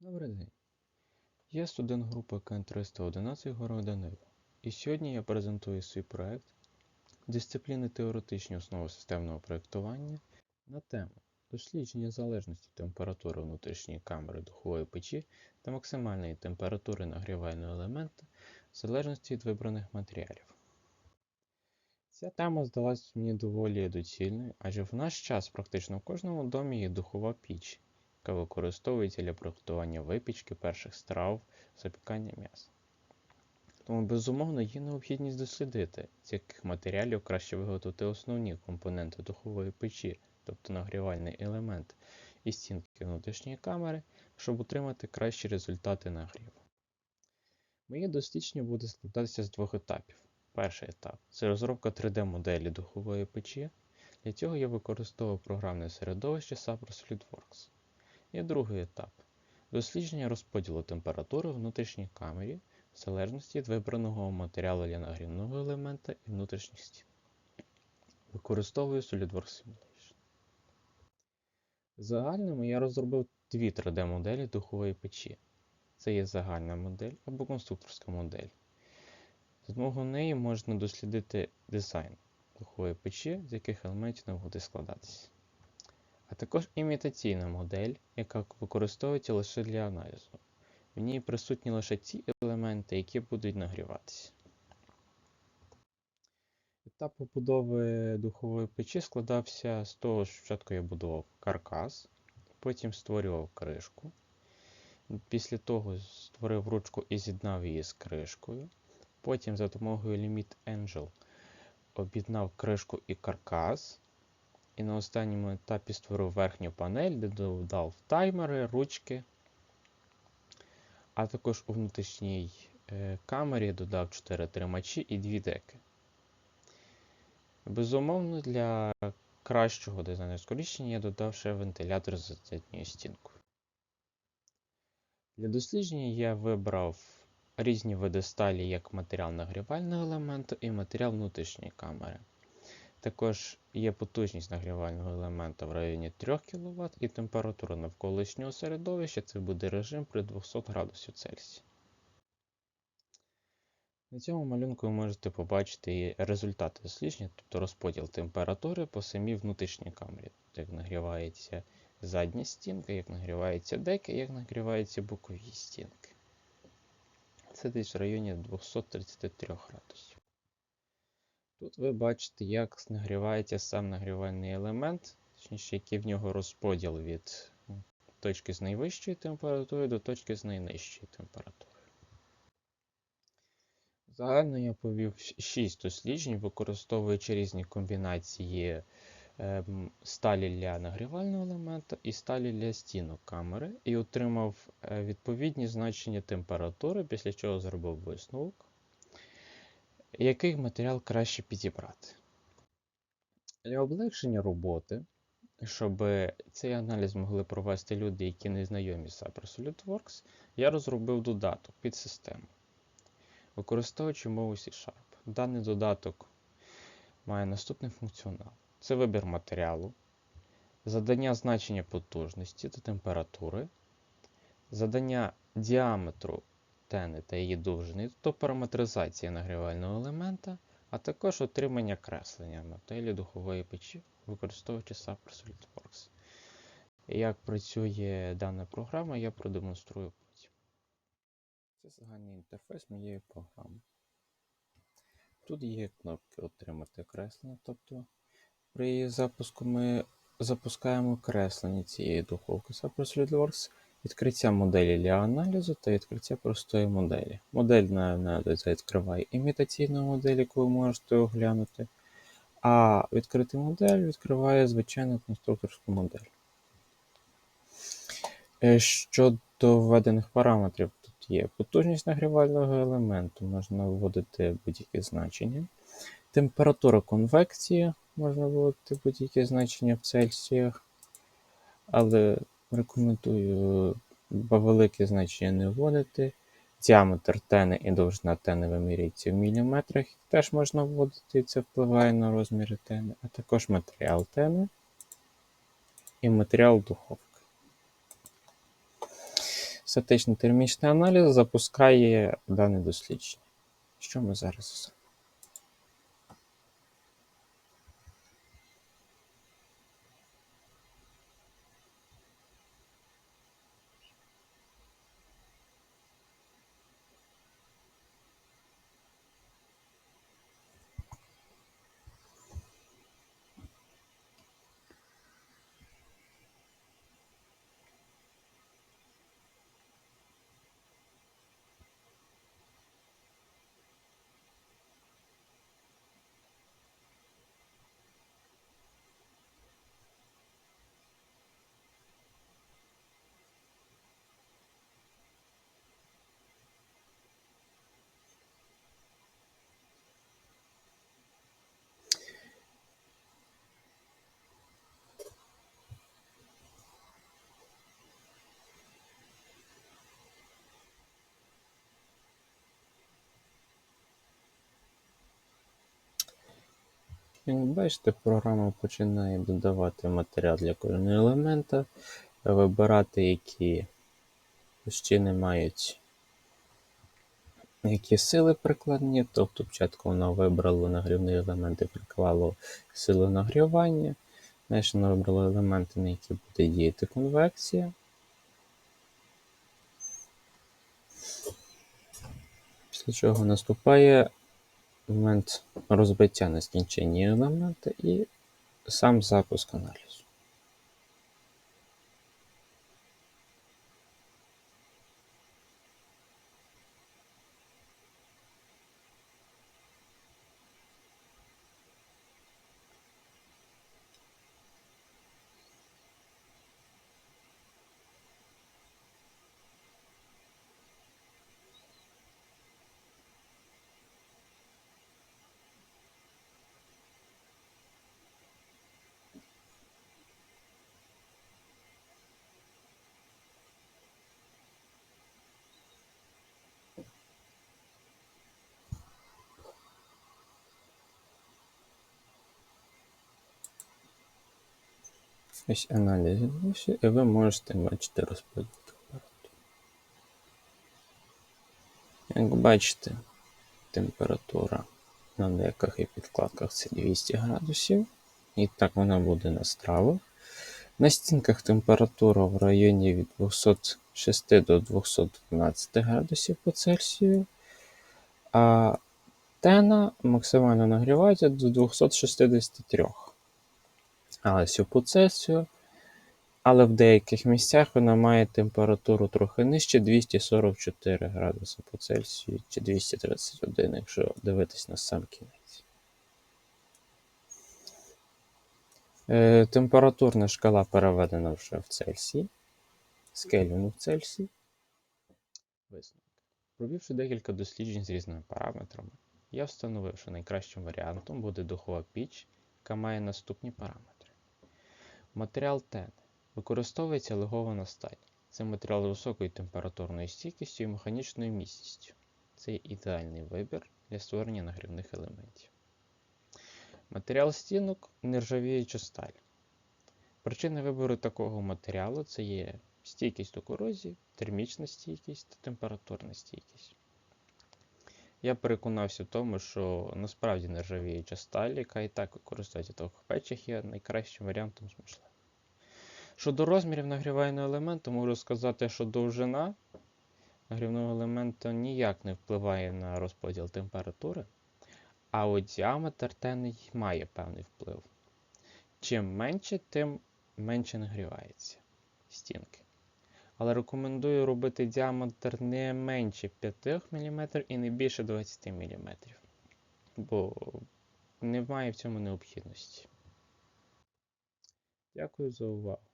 Добрий день. Я студент групи КН311 Гора Данило. І сьогодні я презентую свій проект дисципліни теоретичні основи системного проєктування на тему дослідження залежності температури внутрішньої камери духової печі та максимальної температури нагрівального елемента в залежності від вибраних матеріалів. Ця тема здалась мені доволі доцільною, адже в наш час практично в кожному домі є духова піч, яка використовується для приготування випічки перших страв, запікання м'яса. Тому, безумовно, є необхідність дослідити, з яких матеріалів краще виготовити основні компоненти духової печі, тобто нагрівальний елемент і стінки внутрішньої камери, щоб отримати кращі результати нагріву. Моє дослідження буде складатися з двох етапів. Перший етап це розробка 3D-моделі духової печі. Для цього я використовував програмне середовище Cypress SolidWorks. І другий етап дослідження розподілу температури внутрішній камері в залежності від вибраного матеріалу для нагрівного елемента і внутрішніх стін. Використовую SolidWorks Simulation. В загальному я розробив дві 3D-моделі духової печі. Це є загальна модель або конструкторська модель. З допомогою неї можна дослідити дизайн духової печі, з яких елементів вона буде складатися. А також імітаційна модель, яка використовується лише для аналізу. В ній присутні лише ті елементи, які будуть нагріватися. Етап побудови духової печі складався з того, що спочатку я будував каркас, потім створював кришку. Після того створив ручку і з'єднав її з кришкою. Потім за допомогою Limit Angel об'єднав кришку і каркас. І на останньому етапі створив верхню панель, де додав таймери, ручки. А також у внутрішній е, камері додав 4 тримачі і 2 деки. Безумовно, для кращого дизайнерського рішення я додав ще вентилятор з задньою стінкою. Для дослідження я вибрав різні види сталі як матеріал нагрівального елементу і матеріал внутрішньої камери. Також є потужність нагрівального елемента в районі 3 кВт і температура навколишнього середовища це буде режим при 200 градусів Цельсія. На цьому малюнку ви можете побачити результати дослідження, тобто розподіл температури по самій внутрішній камері, тобто як нагрівається задня стінка, як нагрівається деки, як нагріваються бокові стінки. Це десь в районі 233 градусів. Тут ви бачите, як нагрівається сам нагрівальний елемент, точніше, який в нього розподіл від точки з найвищої температури до точки з найнижчої температури. Загально я повів 6 досліджень, використовуючи різні комбінації ем, сталі для нагрівального елемента і сталі для стінок камери, і отримав е, відповідні значення температури, після чого зробив висновок який матеріал краще підібрати. Для облегшення роботи, щоб цей аналіз могли провести люди, які не знайомі з Cypress SolidWorks, я розробив додаток під систему, використовуючи мову C-Sharp. Даний додаток має наступний функціонал: це вибір матеріалу, задання значення потужності та температури, задання діаметру тени та її довжини, тобто параметризація нагрівального елемента, а також отримання креслення моделі духової печі, використовуючи Cypress SolidWorks. Як працює дана програма, я продемонструю потім. Це загальний інтерфейс моєї програми. Тут є кнопки Отримати креслення, тобто при її запуску ми запускаємо креслення цієї духовки Cypress SolidWorks відкриття моделі для аналізу та відкриття простої моделі. Модель на аналіз відкриває імітаційну модель, яку ви можете оглянути, а відкрити модель відкриває звичайну конструкторську модель. Е, щодо введених параметрів, тут є потужність нагрівального елементу, можна вводити будь-які значення. Температура конвекції, можна вводити будь-які значення в Цельсіях, але Рекомендую велике значення не вводити. Діаметр тени і довжина тени вимірюється в міліметрах, теж можна вводити, це впливає на розміри тени, а також матеріал тени і матеріал духовки. Статичний термічний аналіз запускає дане дослідження. Що ми зараз Як бачите, програма починає додавати матеріал для кожного елемента, вибирати, які площини мають які сили прикладні. Тобто спочатку вона вибрала нагрівні елементи, приклала силу нагрівання. Далі вона вибрала елементи, на які буде діяти конвекція. Після чого наступає момент розбиття на скінченні елемента і сам запуск аналізу. Ось аналіз відбувся, і ви можете бачити розподіл температур. Як бачите, температура на деках і підкладках це 200 градусів. І так вона буде на стравах. На стінках температура в районі від 206 до 212 градусів по Цельсію, а тена максимально нагрівається до 263. Все по Але в деяких місцях вона має температуру трохи нижче 244 градуси по Цельсію чи 231, якщо дивитись на сам кінець. Е, температурна шкала переведена вже в Цельсій. З Кельвіну в Цельсій. Висновок. Провівши декілька досліджень з різними параметрами, я встановив, що найкращим варіантом буде духова піч, яка має наступні параметри. Матеріал тени. Використовується легована сталь. Це матеріал з високою температурною стійкістю і механічною міцністю. Це ідеальний вибір для створення нагрівних елементів. Матеріал стінок нержавіюча сталь. Причина вибору такого матеріалу це є стійкість до корозії, термічна стійкість та температурна стійкість. Я переконався в тому, що насправді нержавіюча сталь, яка і так використовується в товкопечах, є найкращим варіантом з можливих. Щодо розмірів нагрівального елементу, можу сказати, що довжина нагрівного елементу ніяк не впливає на розподіл температури, а от діаметр тени має певний вплив. Чим менше, тим менше нагрівається стінки. Але рекомендую робити діаметр не менше 5 мм і не більше 20 мм, бо немає в цьому необхідності. Дякую за увагу.